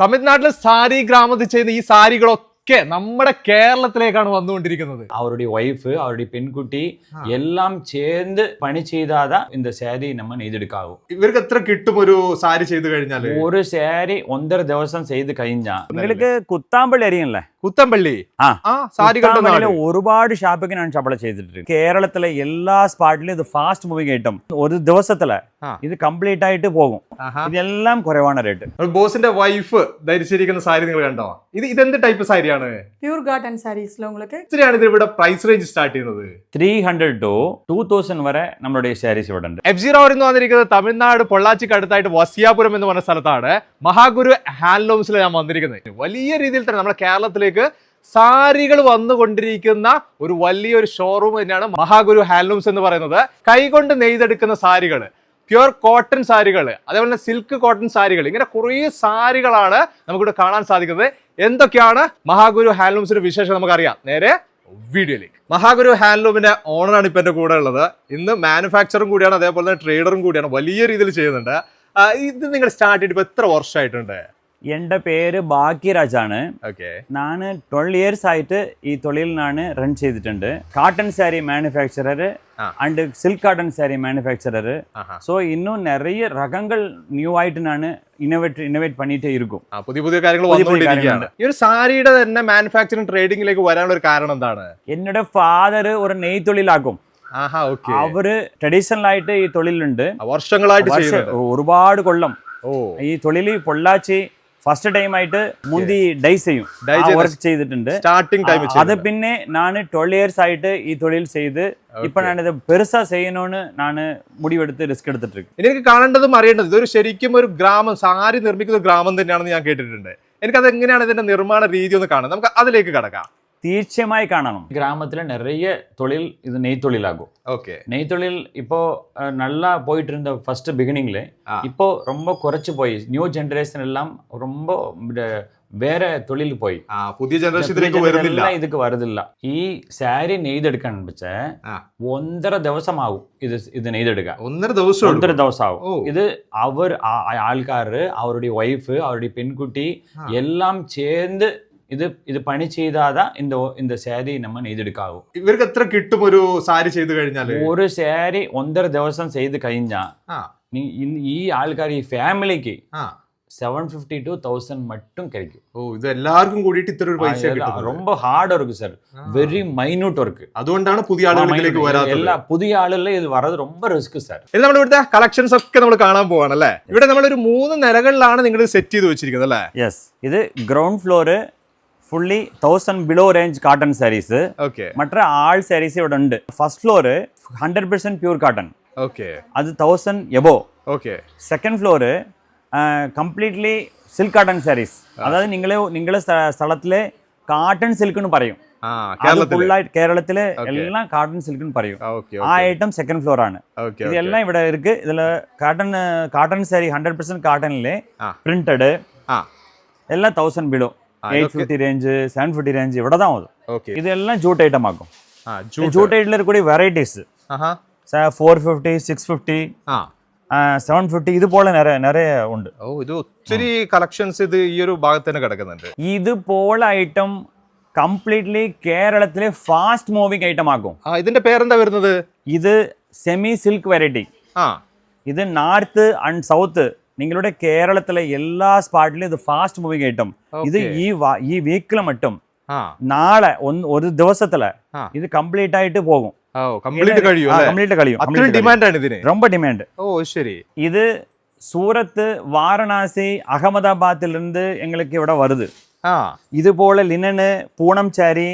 തമിഴ്നാട്ടിലെ സാരി ഗ്രാമത്തിൽ ചെയ്യുന്ന ഈ സാരികളൊക്കെ നമ്മുടെ കേരളത്തിലേക്കാണ് വന്നുകൊണ്ടിരിക്കുന്നത് அவருடைய ஒய்ஃபு அவருடைய பெண்குட்டி ஆ. எல்லாம் சேர்ந்து பணி செய்தாதான் இந்த சேதி நம்ம நெய்தெடுக்காகும் ഇവർക്ക് എത്ര കിട്ടും ഒരു സാരി ചെയ്ത് കഴിഞ്ഞാല് ஒரு சேரி ஒன்றரை ദിവസം ചെയ്ത് കഴിഞ്ഞാ നിങ്ങൾക്ക് കുത്താമ്പള്ളി അറിയില്ലേ കുത്തമ്പള്ളി ആ. ആ സാരികളുടെ കുത്താമ്പള്ളിയിലെ നാട്. ഒരുപാട് ഷാപ്പിംഗ് ഞാൻ സപ്ലൈ ചെയ്തിട്ടുണ്ട് കേരളത്തിലെ എല്ലാ സ്പാട്ടിലും ഇത് ഫാസ്റ്റ് മൂവിങ് ഐറ്റം ഒരു ദിവസത്തില് ആ. ഇത് കംപ്ലീറ്റ് ആയിട്ട് പോകും ആഹാ. ഇതെല്ലാം കുറവാണ് റേറ്റ് നമ്മുടെ ബോസിന്റെ വൈഫ് ധരിച്ചിരിക്കുന്ന സാരി നിങ്ങൾ കണ്ടോ ഇത് ഇതെന്ത് ടൈപ്പ് സാരിയാണ് பியூர் காட்டன் சாரீஸ்ல உங்களுக்கு എത്രയാണ് ഇത് ഇവിടെ പ്രൈസ് റേഞ്ച് സ്റ്റാർട്ട് ചെയ്യുന്നത് three hundred to two thousand വരെ നമ്മുടെ സാരീസ് ഇവിടെ ഉണ്ട് എഫ് ജി റോഡ് എന്ന് വന്നിരിക്കുന്നത് തമിഴ്നാട് പൊള്ളാച്ചിക്ക് അടുത്തായിട്ട് വസിയാപുരം എന്ന് പറഞ്ഞ സ്ഥലത്താണ് മഹാഗുരു ഹാൻഡ്ലൂംസിൽ ഞാൻ വന്നിരിക്കുന്നത് വലിയ രീതിയിൽ തന്നെ നമ്മുടെ കേരളത്തിലേക്ക് സാരികൾ വന്നുകൊണ്ടിരിക്കുന്ന ഒരു വലിയൊരു ഷോറൂം തന്നെയാണ് മഹാഗുരു ഹാൻഡ്ലൂംസ് എന്ന് പറയുന്നത് കൈകൊണ്ട് നെയ്തെടുക്കുന്ന സാരികൾ പ്യുർ കോട്ടൺ സാരികൾ അതേപോലെ തന്നെ സിൽക്ക് കോട്ടൺ സാരികൾ ഇങ്ങനെ കുറേ സാരികളാണ് നമുക്കിവിടെ കാണാൻ സാധിക്കുന്നത് എന്തൊക്കെയാണ് മഹാഗുരു ഹാൻഡ്ലൂംസിന്റെ വിശേഷം നമുക്കറിയാം. നേരെ വീഡിയോയിലേക്ക്. മഹാഗുരു ഹാൻഡ്ലൂമിന്റെ ഓണറാണ് ഇപ്പൊ എന്റെ കൂടെ ഉള്ളത്. ഇന്ന് മാനുഫാക്ചറും കൂടിയാണ് അതേപോലെ തന്നെ ട്രേഡറും കൂടിയാണ് വലിയ രീതിയിൽ ചെയ്യുന്നുണ്ട്. ഇത് നിങ്ങൾ സ്റ്റാർട്ട് ചെയ്തിട്ട് ഇപ്പൊ എത്ര വർഷമായിട്ടുണ്ട്? എൻ്റെ പേര് ഭാഗ്യരാജ് ആണ് ഓക്കെ ഞാൻ ട്വൽവ് ഇയേഴ്സ് ആയിട്ട് ഈ തൊഴിൽ ഞാൻ റൺ ചെയ്തിട്ടുണ്ട് കാട്ടൺ സാരി മാനുഫാക്ചറർ ആ. And silk cotton sari manufacturer Aaha. So இன்னும் நிறைய ரகங்கள் நியூ ஆயிட்டு நான் இனோவேட் இனோவேட் பண்ணிட்டே இருக்கும் ആ, പുതിയ പുതിയ കാര്യങ്ങൾ പുതിയ പുതിയ വന്നുകൊണ്ടിരിക്കുകയാണ് ഈ ഒരു സാരിയുടെ തന്നെ മാനുഫാക്ചറിങ് ട്രേഡിംഗിലേക്ക് വരാനുള്ള ഒരു കാരണം എന്താണ് என்னோட ஃபாதர் ஒரு நெய் தொழிலாகும் ആഹാ ഓക്കെ അവര് ട്രഡീഷണൽ ആയിട്ട് ഈ തൊഴിലുണ്ട് വർഷങ്ങളായിട്ട് വർഷ- ചെയ്യുന്നുണ്ട് ഒരുപാട് കൊല്ലം ഓ ഈ തൊഴിൽ പൊള്ളാച്ചി ഫസ്റ്റ് ടൈം ആയിട്ട് മുന്തി ഡൈ ചെയ്യും. വർക്ക് ചെയ്തിട്ടുണ്ട്. സ്റ്റാർട്ടിംഗ് ടൈം അത് പിന്നെ ഞാൻ ട്വൽവ് ഇയേഴ്സ് ആയിട്ട് ഈ തൊഴിൽ செய்து ഇപ്പൊ ഞാനിത് പെരുസാ ചെയ്യണോന്ന് ഞാൻ മുടിവെടുത്ത് റിസ്ക് എടുത്തിട്ട് എനിക്ക് കാണേണ്ടതും അറിയേണ്ടത് ഇതൊരു ശരിക്കും ഒരു ഗ്രാമം സാരി നിർമ്മിക്കുന്ന ഗ്രാമം തന്നെയാണെന്ന് ഞാൻ കേട്ടിട്ടുണ്ട്. എനിക്കത് എങ്ങനെയാണ് ഇതിന്റെ നിർമ്മാണ രീതി ഒന്ന് കാണുന്നത് നമുക്ക് അതിലേക്ക് കടക്കാം. തീർച്ചയായി കാണണം ഗ്രാമത്തിൽ നിറയെ തൊഴിൽ ഇത് നെയ് തൊഴിലാകും ഓക്കെ நெய் தொழில் இப்போ அஹ், நல்லா போயிட்டு இருந்த ஃபர்ஸ்ட் பிகினிங்ல ஆ. இப்போ ரொம்ப குறைச்சு போய் நியூ ஜெனரேஷன் எல்லாம் ரொம்ப ட- வேற தொழில் போய் ആ പുതിയ ജനറേഷൻ ഇതിലേക്ക് വരുന്നില്ല എല്ലാം ഇതൊക്കെ വരുന്നില്ല ഈ സാരി നെയ്തെടുക്കാൻ വെച്ച ആ. ഒന്നര ദിവസം ആകും ഇത് ഇത് നെയ്തെടുക്കാൻ ഒന്നര ദിവസം ഒന്നര ദിവസം ആകും ഓ. ഇത് അവർ ആൾക്കാർ അവരുടെ വൈഫ് അവരുടെ പെൺകുട്ടി ആ. എല്ലാം ചേർന്ന് ഇത് ഇത് പണി ചെയ്താതാ ഇന്ത ഇന്ത സാരി നമ്മൾ നെയ്തെടുക്കാവൂ. ഇവർക്ക് എത്ര കിട്ടും ഒരു സാരി ചെയ്ത് കഴിഞ്ഞാൽ ഒരു സാരി ഒന്നര ദിവസം ചെയ്ത് കഴിഞ്ഞാ ഈ ആൾക്കാർ ഈ ഫാമിലിക്ക് സെവൻ ഫിഫ്റ്റി ടു തൗസൻഡ് മറ്റും കഴിക്കും. ഓ ഇത് എല്ലാവർക്കും കൂടിയിട്ട് ഇത്ര ஒரு பைசா ரொம்ப hard work sir very minute work അതുകൊണ്ടാണ് പുതിയ ആളുകളിലേക്ക് വരാത്തത്. എല്ലാ പുതിയ ആളുകളിൽ ഇത് വരുന്നത് ரொம்ப റിസ്ക് സർ ഇത് നമ്മുടെ ഇവിടുത്തെ കളക്ഷൻസ് ഒക്കെ നമ്മൾ കാണാൻ പോവാണ് അല്ലേ? ഇവിടെ നമ്മൾ ഒരു മൂന്ന് നിലകളിലാണ് നിങ്ങൾ സെറ്റ് ചെയ്ത് വെച്ചിരിക്കുന്നത് അല്ലേ? യെസ് ഇത് ground floor Fully thousand below range cotton saris okay மற்ற ஆல் சாரீஸ் இவட உண்டு first floor hundred percent pure cotton okay அது thousand above okay second floor completely silk cotton saris അതായത് നിങ്ങളെ നിങ്ങളെ സ്ഥ- സ്ഥലത്തിലെ കാട്ടൺ സിൽക്ക് എന്ന് പറയും ആ അത് കേരളത്തിൽ ഫുള്ളായിട്ട് കേരളത്തിലെ Okay. എല്ലാം കാട്ടൺ സിൽക്ക് എന്ന് പറയും ഓക്കെ ആ ഐറ്റം സെക്കൻഡ് ഫ്ലോർ ആണ് ഓക്കെ இது எல்லாம் ഇവിടെ இருக்கு இதுல cotton cotton sari hundred percent காட்டன்ல ആ. பிரிண்டடு ആ எல்லாம் தௌசண்ட் பிலோ ആ, எயிட் ഇതൊക്കെ- fifty range seven fifty range ഇവിടെ தான் ஆகுது ഓക്കെ இது எல்லாம் ஜூட் ஐட்டம் ஆகும் ആ ജൂട്ട് ஜூட் ஐட்டில் இருக்கக்கூடிய வெரைட்டிஸ் ആഹാ ஃபோர் ஃபிஃப்டி சிக்ஸ் ஃபிஃப்டி ആ செவன் ஃபிஃப்டி இது போல நிறைய நிறைய உண்டு ഓ ഇത് ഒത്തിരി കളക്ഷൻസ് ഇത് ഈ ഒരു ഭാഗത്ത് തന്നെ കിടക്കുന്നുണ്ട് ഇത് പോലെ ഐറ്റം കംപ്ലീറ്റ്ലി കേരളത്തിലെ ഫാസ്റ്റ് മൂവിങ് ഐറ്റം ആക്കും ആ ഇതിന്റെ പേരെന്താ വരുന്നത് ഇത് സെമി സിൽക്ക് വെറൈറ്റി ആ ഇത് നോർത്ത് ആൻഡ് സൗത്ത് നിങ്ങളുടെ കേരളത്തിലെ എല്ലാ സ്പാട്ടിലും ഇത് ഫാസ്റ്റ് മൂവിങ് ഐറ്റം ഇത് Okay. ഈ വ- ഈ വീക്കിൽ മറ്റും ആ നാളെ ഒന്ന് ഒരു ദിവസത്തില് ആ. ഇത് കംപ്ലീറ്റ് ആയിട്ട് പോകും ഓ കംപ്ലീറ്റ് കഴിയും അല്ലേ കംപ്ലീറ്റ് കഴിയും അത്രയും complete കഴിയും. ഡിമാൻഡ് ആണ് ഇതിന് ரொம்ப டிமாண்ட் ഓ ശരി இது சூரத் வாரணாசி அகமதாபாத்திலிருந்து எங்களுக்கு இவிட வருது ആ இது போல லினனு பூனம் சாரி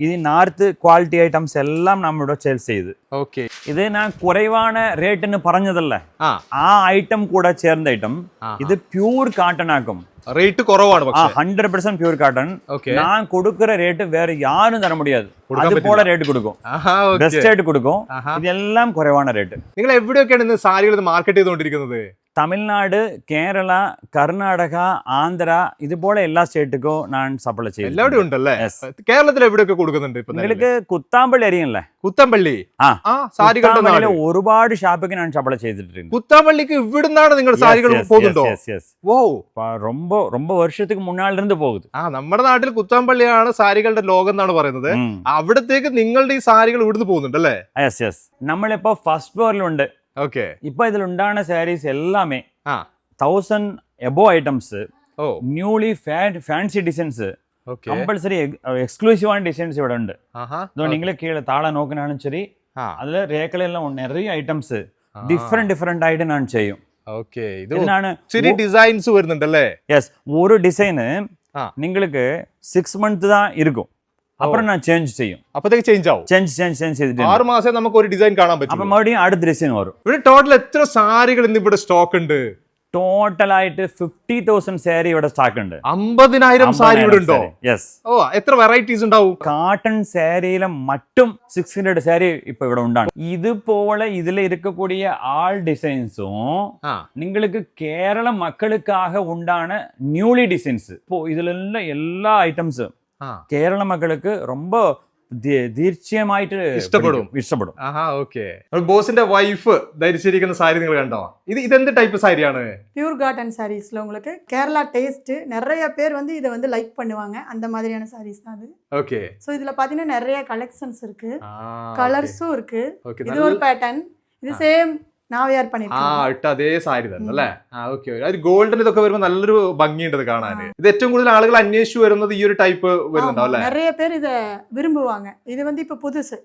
இது நார்த்து குவாலிட்டி ஐட்டம்ஸ் எல்லாம் நம்மளோட சேல் செய்யுது ഓക്കെ ഇത് ഞാൻ കുറവാണ് റേറ്റിന് പറഞ്ഞതല്ല ആ ആ ഐറ്റം കൂടെ ചേർന്ന ഐറ്റം ആ. ഇത് പ്യൂർ കാട്ടൺ ആക്കും റേറ്റ് കുറവാണ് ആ പക്ഷേ hundred percent pure cotton okay நான் கொடுக்குற ரேட்டு வேற யாரும் தர முடியாது கொடுக்க அது போல ரேட் கொடுக்கும் ആഹാ ഓക്കെ பெஸ்ட் ரேட் கொடுக்கும் ആഹാ இதெல்லாம் குறைவான ரேட்டு നിങ്ങൾ എവിടെയൊക്കെയാണ് ഇന്ന് സാരികൾ മാർക്കറ്റ് ചെയ്തുകൊണ്ടിരിക്കുന്നത് தமிழ்நாடு கேரளா கர்நாடகா ஆந்திரா இது போல எல்லா ஸ்டேட்டுக்கும் நான் சப்ளை செய்யும் എല്ലാവിടെയും ഉണ്ടല്ലേ Yes. കേരളത്തിൽ എവിടെയൊക്കെ കൊടുക്കുന്നുണ്ട് ഇപ്പൊ നിലവില്? നിങ്ങൾക്ക് കുത്താമ്പള്ളി അറിയില്ലേ കുത്തമ്പള്ളി ആ. ആ സാരികളുടെ നാട് കുത്താമ്പള്ളിയിലെ ഒരുപാട് ഷാപ്പിക്ക് ഞാൻ സപ്ലൈ ചെയ്തിട്ടുണ്ട് കുത്താമ്പള്ളിക്ക് ഇവിടുന്നാണ് നിങ്ങൾ Yes, സാരികൾ yes, പോകുന്നുണ്ടോ yes, yes, yes. ഓ പ- ரொம்ப ரொம்ப ரொம்ப வருஷத்துக்கு முன்னால இருந்து போகுது ആ നമ്മുടെ നാട്ടിൽ കുത്താമ്പള്ളിയാണ് സാരികളുടെ ലോകം എന്നാണ് പറയുന്നത് അവിടത്തേക്ക് നിങ്ങളുടെ ഈ സാരികൾ ഇവിടുന്ന് പോകുന്നുണ്ട് അല്ലേ எஸ் எஸ் നമ്മളിപ്പോ ഫസ്റ്റ് ഫ്ലോറിൽ ஓகே இப்போ இதில் உண்டான சாரீஸ் எல்லாமே thousand above items newly designs designs compulsory எக்ஸ்க்ளூசிவான designs இவட உண்டு இதோ நீங்களே கீழே താളെ നോക്കണാണ് ശരി. അതിൽ രേഖകളെല്ലാം നിറയെ ഐറ്റംസ് ഡിഫറെന്റ് ഡിഫറെന്റ് ആയിട്ട് ഞാൻ ചെയ്യും. ഓക്കെ ഇതിനാണ് ചെറിയ ഡിസൈൻസ് വരുന്നുണ്ടല്ലേ? യെസ് ഒരു ഡിസൈന് നിങ്ങൾക്ക് സിക്സ് മന്ത് தான் இருக்கும் അപ്പുറം ഞാൻ ചേഞ്ച് ചെയ്യും. அப்போதைக்கு ചേഞ്ച് ചേഞ്ച് ചേഞ്ച് ചെയ്തിട്ട് ആറ് മാസം നമുക്ക് ഒരു ഡിസൈൻ കാണാൻ പറ്റും അപ്പം മറുപടിയും അടുത്ത ഡിസൈൻ വരും ഇവിടെ ടോട്ടൽ എത്ര സാരികൾ ഇന്ന് ഇവിടെ സ്റ്റോക്ക് ഉണ്ട്? ടോട്ടൽ ആയിട്ട് ഫിഫ്റ്റി തൗസൻഡ് സാരി ഇവിടെ സ്റ്റോക്ക് ഉണ്ട്. അമ്പതിനായിരം സാരി ഇവിടെ ഉണ്ടോ? യെസ് ഓ എത്ര വെറൈറ്റീസ് ഉണ്ടാവും? കാട്ടൺ സാരിയിലെ മറ്റും സിക്സ് ഹൺഡ്രഡ് സാരി ഇപ്പൊ ഇവിടെ ഉണ്ടാണ്. ഇതുപോലെ ഇതിൽ ഇരിക്കക്കൂടിയ ആൾ ഡിസൈൻസും നിങ്ങൾക്ക് കേരള മക്കൾക്കാക ഉണ്ടാണ് ന്യൂലി ഡിസൈൻസ് ഇപ്പോ ഇതിലുള്ള എല്ലാ ഐറ്റംസും കേരള മക്കൾക്ക് ரொம்ப തി- തീർച്ചയായിട്ട് ഇഷ്ടപ്പെടും. പിടിക്കും, ഇഷ്ടപ്പെടും ആഹാ ഓക്കെ ബോസിന്റെ വൈഫ് ധരിച്ചിരിക്കുന്ന സാരി നിങ്ങൾ കണ്ടോ ഇത് ഇതെന്ത് ടൈപ്പ് സാരിയാണ് பியூர் காட்டன் சாரீஸில் உங்களுக்கு கேரளா டேஸ்ட்டு நிறைய பேர் வந்து இதை வந்து லைக் பண்ணுவாங்க அந்த மாதிரியான சாரீஸ் தான் அது ഓക്കെ ஸோ இதில் பார்த்தீங்கன்னா நிறைய கலெக்ஷன்ஸ் இருக்கு கலர்ஸும் இருக்கு ഓക്കെ இது ஒரு பேட்டர்ன் இது சேம் நான் வேர் ആ பண்ணிருக்கேன் ഇട്ട അതേ സാരി തന്നെ അല്ലേ ആ ഓക്കെ അത് ഗോൾഡൻ ഇതൊക്കെ വരുമ്പോൾ നല്ലൊരു ഭംഗിയുണ്ട് ഇത് കാണാൻ ഇത് ഏറ്റവും കൂടുതൽ ആളുകൾ അന്വേഷിച്ചു വരുന്നത് ഈ ഒരു ടൈപ്പ് വരുന്നുണ്ടാവും അല്ലേ நிறைய பேர் இதை விரும்புவாங்க இது வந்து இப்போ புதுசு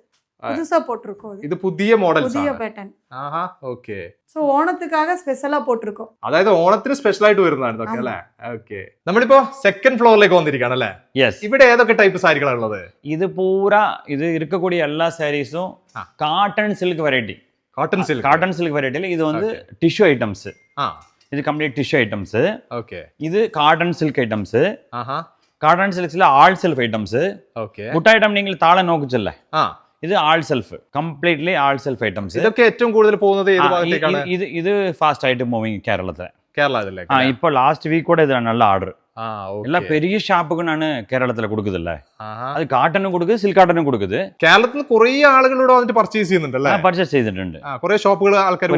புதுசா போட்டிருக்கோம் இது ഇത് പുതിയ മോഡൽസ് புதிய ആണ് பேட்டர்ன் ആഹാ ഓക്കെ ஸோ ஓணத்துக்காக ஸ்பெஷலாக போட்டிருக்கோம் അതായത് ഓണത്തിന് സ്പെഷ്യൽ ആയിട്ട് വരുന്നതാണ് ഇതൊക്കെ അല്ലേ ഓക്കെ നമ്മളിപ്പോ സെക്കൻഡ് ഫ്ലോറിലേക്ക് വന്നിരിക്കുകയാണ് അല്ലേ எஸ் ഇവിടെ ഏതൊക്കെ ടൈപ്പ് സാരികളാണ് ഉള്ളത് இது பூரா இது இருக்கக்கூடிய எல்லா சாரீஸும் ஆ. cotton silk variety cotton silk cotton silk வெரைட்டியில் இது வந்து டிஷ்யூ ஐட்டம்ஸ் ആ இது கம்ப்ளீட் டிஷ்யூ ஐட்டம்ஸ் ഓക്കെ இது காட்டன் சில்க் ஐட்டம்ஸ் ആഹാ cotton சில்க்ஸில் all self items okay முட்டை ஐட்டம் நீங்கள் தாள நோக்குச்சல்ல ആ இது all self completely all self items ഇതൊക്കെ ഏറ്റവും കൂടുതൽ പോകുന്നത് ഏത് ഭാഗത്തേക്കാണ് இது இது ஃபாஸ்ட் ஆயிட்டு மூவிங் கேரளத்தில் കേരള ഇതിലേക്ക് ஆ இப்போ லாஸ்ட் வீக் கூட இது நல்ல ஆர்டர் ആ எல்லாம் അത് കാട്ടനും കൊടുക്കും സിൽക്ക് കാട്ടനും കൊടുക്കുന്നത് കേരളത്തിൽ കുറെ ആളുകളോട് വന്നിട്ട് പർച്ചേസ് ചെയ്യുന്നുണ്ട് അല്ലേ? പർച്ചേസ് ചെയ്തിട്ടുണ്ട്. കുറേ ഷോപ്പുകൾ ആൾക്കാർ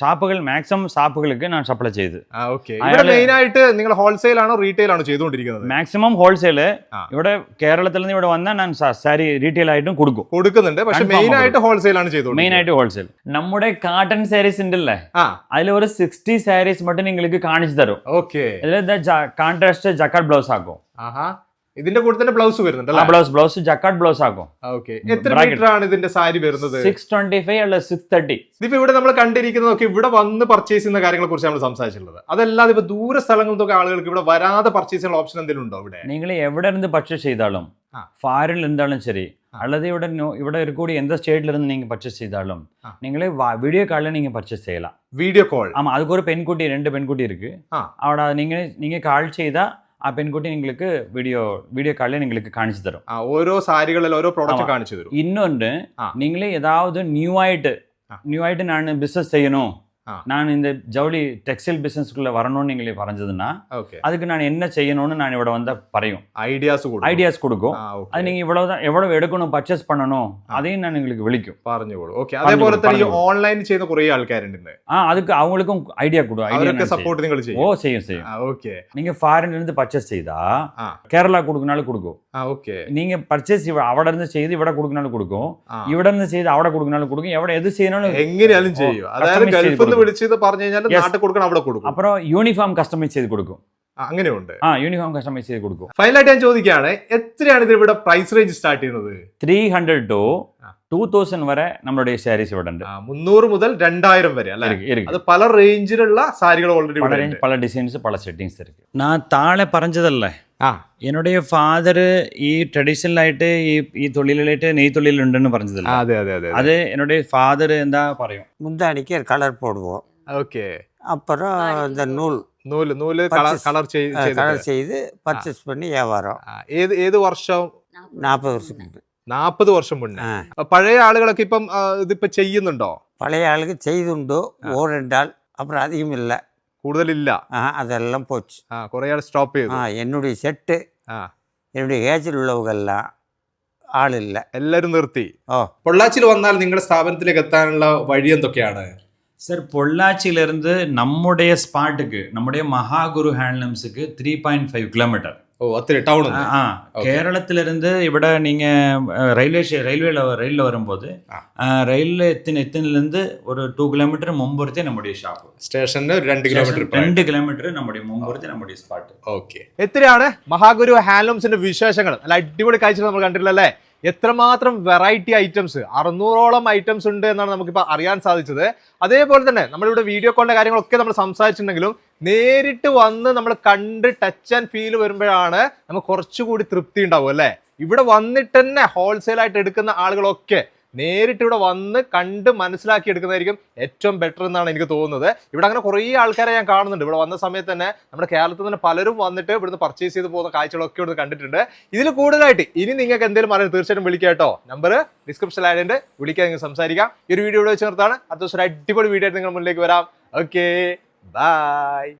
ഷാപ്പുകൾ മാക്സിമം ഷാപ്പുകൾക്ക് ഞാൻ സപ്ലൈ ചെയ്ത്. മെയിൻ ആയിട്ട് നിങ്ങൾ ഹോൾസെയിൽ ആണോ റീറ്റെയിൽ ആണോ ചെയ്തുകൊണ്ടിരിക്കുന്നത്? മാക്സിമം ഹോൾസെയിൽ ഇവിടെ കേരളത്തിൽ നിന്ന് ഇവിടെ വന്നാൽ ഞാൻ സാരി റീറ്റെയിൽ ആയിട്ടും കൊടുക്കും. കൊടുക്കുന്നുണ്ട്. പക്ഷെ മെയിൻ ആയിട്ട് ഹോൾസെയിൽ ആണ് ചെയ്തത് മെയിൻ ആയിട്ട് ഹോൾസെയിൽ നമ്മുടെ കാട്ടൺ സാരീസ് ഉണ്ടല്ലേ? അതിൽ ഒരു സിക്സ്റ്റി സാരീസ് മറ്റും നിങ്ങൾക്ക് കാണിച്ചു തരും. ഓക്കെ കോൺട്രാസ്റ്റ് ജക്കാർഡ് ബ്ലൗസ് ആക്കും. ഇതിന്റെ കൂടെ തന്നെ ബ്ലൗസ് വരുന്നുണ്ട് ബ്ലൗസ് ബ്ലൗസ് ജക്കാർഡ് ബ്ലൗസ് ആക്കും. ഓക്കെ എത്ര മീറ്റർ ആണ് ഇതിന്റെ സാരി വരുന്നത്? സിക്സ് ട്വന്റി ഫൈവ് അല്ല സിക്സ് തേർട്ടി ഇതിപ്പോ ഇവിടെ നമ്മൾ കണ്ടിരിക്കുന്നതൊക്കെ ഇവിടെ വന്ന് പർച്ചേസ് ചെയ്യുന്ന കാര്യങ്ങളെ കുറിച്ച് നമ്മൾ സംസാരിച്ചിട്ടുള്ളത്. അതല്ലാതെ ഇപ്പൊ ദൂര സ്ഥലങ്ങളിൽ നിന്നൊക്കെ ആളുകൾക്ക് ഇവിടെ വരാതെ പർച്ചേസ് ചെയ്യാൻ ഓപ്ഷൻ എന്തെങ്കിലും ഉണ്ടോ ഇവിടെ? നിങ്ങൾ എവിടെ നിന്ന് പർച്ചേസ് ചെയ്താലും ഫാരിൽ എന്താണെന്നു ശരി അല്ലാതെ ഇവിടെ ഇവിടെ ഒരു കൂടി എന്ത് സ്റ്റേറ്റിലിരുന്ന് നിങ്ങൾ പർച്ചേസ് ചെയ്താലും നിങ്ങൾ വീഡിയോ കാളിൽ നിങ്ങൾ പർച്ചേസ് ചെയ്യലാം. വീഡിയോ കോൾ ആ அதுக்கு ஒரு பெண்குட்டி രണ്ട് பெண்குட்டி இருக்குது அவட നിങ്ങൾ നിങ്ങൾ கால் ചെയ്താൽ ആ പെൺകുട്ടി നിങ്ങൾക്ക് വീഡിയോ വീഡിയോ കളി നിങ്ങൾക്ക് കാണിച്ചു തരും. ഓരോ സാരികളിൽ ഓരോ പ്രോഡക്റ്റ് കാണിച്ചു തരും. ഇന്നുണ്ട് നിങ്ങൾ ഏതാവത് ന്യൂ ആയിട്ട് ന്യൂ ആയിട്ട് ബിസിനസ് ചെയ്യണോ? நான் இந்த ஜவுளி டெக்ஸ்டைல் பிசினஸ்க்குள்ள வரணும்னு நீங்களே வரைஞ்சதுன்னா அதுக்கு நான் என்ன செய்யணும்னு நான் இவ்வளோ வந்தா பறையும் ஐடியாஸ் ஐடியாஸ் கொடுக்கும் அது நீங்க இவ்வளவுதான் எவ்வளவு எடுக்கணும் പർച്ചേസ് പണണോ അതെയും ഞാൻ നിങ്ങൾക്ക് വിളിക്കും പറഞ്ഞു കൊടുക്കും ഓക്കെ അതേപോലെ തന്നെ ഓൺലൈൻ ചെയ്യുന്ന കുറേ ആൾക്കാരുണ്ട് ആ അതൊക്കെ അവങ്ങൾക്കും ഐഡിയ കൂടും ഐഡിയ സപ്പോർട്ട് നിങ്ങൾ ചെയ്യും ഓ ചെയ്യും ചെയ്യും ഓക്കെ നിങ്ങൾ ഫാറിനിൽ നിന്ന് പർച്ചേസ് ചെയ്താ കേരള കൊടുക്കുന്നാൾ കൊടുക്കും ஓகே நீங்க பர்ச்சேஸ் അവിടെ നിന്ന് ചെയ്ത് ഇവിടെ കൊടുക്കണാലും കൊടുക്കും. ഇവിടെ നിന്ന് ചെയ്ത് അവിടെ കൊടുക്കണാലും കൊടുക്കും. എവിടെ എത് ചെയ്യണാലും എങ്ങനെയാലും ചെയ്യും. അതായത് ഗൾഫിൽ നിന്ന് വിളിച്ചത് പറഞ്ഞു കഴിഞ്ഞാൽ നാട്ടിൽ കൊടുക്കണം അവിടെ കൊടുക്കും. അപ്പുറം യൂണിഫോം കസ്റ്റമൈസ് ചെയ്ത് കൊടുക്കും. അങ്ങനെയുണ്ട്. ആ യൂണിഫോം കസ്റ്റമൈസ് ചെയ്ത് കൊടുക്കും. ഫൈനലായിട്ട് ഞാൻ ചോദിക്കുകയാണ് എത്രയാണ് ഇത് ഇവിടെ പ്രൈസ് റേഞ്ച് സ്റ്റാർട്ട് ചെയ്യുന്നത്? Three hundred to two thousand വരെ നമ്മുടെ സാരീസ് ഇവിടെ ഉണ്ട്. മുന്നൂറ് മുതൽ രണ്ടായിരം വരെ അത് പല റേഞ്ചിലുള്ള സാരികൾ ഓൾറെഡി പല ഡിസൈൻസ് പല സെറ്റിങ്സ് ഇരിക്കും. ഞാൻ താഴെ പറഞ്ഞതല്ലേ? ആ என்னுடைய ஃபாதர் ഈ ട്രഡീഷണലായിട്ട് ഈ ഈ തൊഴിലായിട്ട് നെയ് തൊഴിലുണ്ടെന്ന് പറഞ്ഞതല്ല അതെ അതെ അതെ அது என்னுடைய ஃபாதர் എന്താ പറയും முந்தானிக்கு கலர் போடுவோம் ഓക്കെ அப்புறம் இந்த நூல் നൂല് നൂല് കളർ Purchase. കളർ கலர் செய்து பர்ச்சேஸ் பண்ணி வியாபாரம் ഏത് ഏത് വർഷം நாற்பது வருஷத்துக்கு നാൽപ്പത് വർഷം മുന്നേ ஆ. അപ്പൊ പഴയ ആളുകളൊക്കെ ഇപ്പം ആ, ഇതിപ്പോ ചെയ്യുന്നുണ്ടോ பழைய ஆளுக்கு செய்துண்டு ஓரெண்டால் அப்புறம் அதிகம் இல்லை കൂടുതലില്ല அதெல்லாம் போச்சு ആ കുറെ ആൾ സ്റ്റോപ്പ് ചെയ്തു ஆ என்னுடைய செட்டு ആ என்னுடைய ஏஜில் உள்ளவங்கெல்லாம் ஆள் இல்லை എല്ലാരും നിർത്തി ഓ. പൊള്ളാച്ചിയിൽ വന്നാൽ നിങ്ങളുടെ സ്ഥാപനത്തിലേക്ക് എത്താനുള്ള വഴി എന്തൊക്കെയാണ് சார் பொள்ளாச்சியிலிருந்து நம்முடைய ஸ்பாட்டுக்கு நம்முடைய மகாகுரு ஹேண்ட்லூம்ஸுக்கு த்ரீ பாயிண்ட் ஃபைவ் கிலோமீட்டர் ഓ ഒത്തിരി ടൗൺ ஆ கேரளத்திலிருந்து இவிட நீங்க அஹ், ரயில்வே ஸ்டே ரயில்வேல ரயில்ல வரும்போது ஆ. அஹ், ரயில்ல எத்தின எத்தினிலிருந்து ஒரு டூ கிலோமீட்டர் മുമ്പുറത്തെ നമ്മുടെ ഷാപ്പ് സ്റ്റേഷന് ഒരു രണ്ട് കിലോമീറ്റർ രണ്ട് കിലോമീറ്റർ നമ്മുടെ മുമ്പുറത്തെ നമ്മുടെ സ്പാട്ട് ഓക്കെ എത്രയാണ് മഹാഗുരു ഹാൻഡ്ലൂംസിന്റെ വിശേഷങ്ങൾ നല്ല അടിപൊളി കാഴ്ചകൾ നമ്മൾ കണ്ടിട്ടില്ലല്ലേ എത്രമാത്രം വെറൈറ്റി ഐറ്റംസ് അറുന്നൂറോളം ഐറ്റംസ് ഉണ്ട് എന്നാണ് നമുക്കിപ്പോൾ അറിയാൻ സാധിച്ചത്. അതേപോലെ തന്നെ നമ്മളിവിടെ വീഡിയോ കോളിന്റെ കാര്യങ്ങളൊക്കെ നമ്മൾ സംസാരിച്ചിട്ടുണ്ടെങ്കിലും നേരിട്ട് വന്ന് നമ്മൾ കണ്ട് ടച്ച് ആൻഡ് ഫീൽ വരുമ്പോഴാണ് നമുക്ക് കുറച്ചുകൂടി തൃപ്തി ഉണ്ടാവും അല്ലേ? ഇവിടെ വന്നിട്ട് തന്നെ ഹോൾസെയിൽ ആയിട്ട് എടുക്കുന്ന ആളുകളൊക്കെ നേരിട്ട് ഇവിടെ വന്ന് കണ്ട് മനസ്സിലാക്കി എടുക്കുന്നതായിരിക്കും ഏറ്റവും ബെറ്റർ എന്നാണ് എനിക്ക് തോന്നുന്നത്. ഇവിടെ അങ്ങനെ കുറേ ആൾക്കാരെ ഞാൻ കാണുന്നുണ്ട്. ഇവിടെ വന്ന സമയത്ത് തന്നെ നമ്മുടെ കേരളത്തിൽ തന്നെ പലരും വന്നിട്ട് ഇവിടുന്ന് പർച്ചേസ് ചെയ്ത് പോകുന്ന കാഴ്ചകളൊക്കെ ഇവിടുന്ന് കണ്ടിട്ടുണ്ട്. ഇതിൽ കൂടുതലായിട്ട് ഇനി നിങ്ങൾക്ക് എന്തെങ്കിലും പറയാൻ തീർച്ചയായിട്ടും വിളിക്കാം കേട്ടോ. നമ്പർ ഡിസ്ക്രിപ്ഷനിൽ ആയതുകൊണ്ട് വിളിക്കാൻ നിങ്ങൾക്ക് സംസാരിക്കാം. ഈ ഒരു വീഡിയോ ഇവിടെ വെച്ച് നിർത്താണ് അടുത്ത ദിവസം ഒരു അടിപൊളി വീഡിയോ ആയിട്ട് നിങ്ങൾ മുന്നിലേക്ക് വരാം. Okay bye